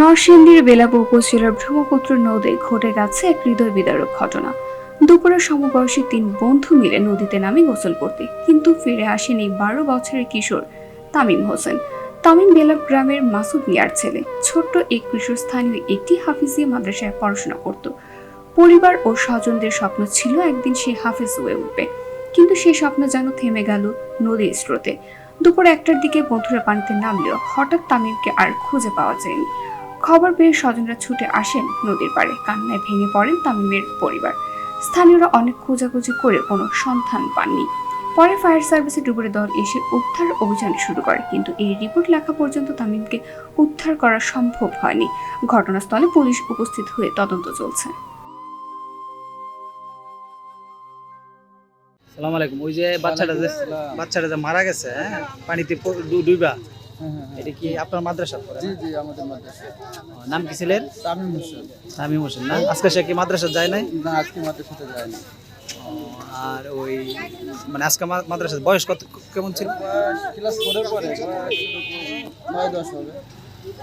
নরসিংদীর বেলাব উপজেলার ব্রহ্মপুত্র নদে ঘটে গেছে এক হৃদয় বিদারক ঘটনা। দুপুরে সমবয়সী তিন বন্ধু মিলে নদীতে নামে গোসল করতে, কিন্তু ফিরে আসেনি বারো বছরের কিশোর তামিম হোসেন। তামিম বেলাব গ্রামের মাসুদ মিয়ার ছেলে। ছোট্ট এক কিশোর স্থানীয় একটি হাফিজিয়া মাদ্রাসায় পড়াশোনা করত। পরিবার ও স্বজনদের স্বপ্ন ছিল একদিন সে হাফিজ হয়ে উঠবে। কিন্তু সেই স্বপ্ন যেন থেমে গেল নদীর স্রোতে। দুপুর একটার দিকে বন্ধুরা পানিতে নামলেও হঠাৎ তামিমকে আর খুঁজে পাওয়া যায়নি। খবর পেয়ে স্বজনরা ছুটে আসেন নদীর পাড়ে। কান্নায় ভেঙে পড়েন তামিমের পরিবার। স্থানীয়রা অনেক খোঁজাখুঁজি করে কোনো সন্ধান পাননি। পরে ফায়ার সার্ভিসের ডুবুরি দল এসে উদ্ধার অভিযান শুরু করে কিন্তু এই রিপোর্ট লেখা পর্যন্ত তামিমকে উদ্ধার করা সম্ভব হয়নি। ঘটনাস্থলে পুলিশ উপস্থিত হয়ে তদন্ত চলছে। সালাম আলাইকুম। ওই যে বাচ্চাটা যে বাচ্চাটা যে মারা গেছে হ্যাঁ? পানিতে প- ডু- ডুইবা। এটা কি আপনার মাদ্রাসা? জি জি আমাদের মাদ্রাসা। নাম কি ছিলেন? তামিম হোসেন। তামিম হোসেন। না আজকে সে কি মাদ্রাসা যায় নাই? না আজকে মাদ্রাসাতে যায়নি আর ওই মানে আজকে মাদ্রাসার বয়স কত কেমন ছিল? ক্লাস ফোরের পরে বয়স নয় দশ হবে।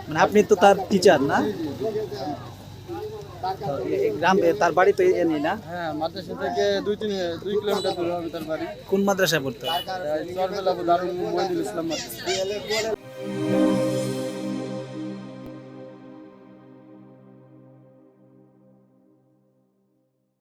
মানে আপনি তো তার টিচার না? গ্রাম তার বাড়ি তো এ নেই না? হ্যাঁ মাদ্রাসা থেকে দুই তিন দুই কিলোমিটার দূরে হবে তার বাড়ি। কোন মাদ্রাসায় পড়তো? চরবেলা দারুল মহিদুল ইসলাম মাদ্রাসা। Thank you.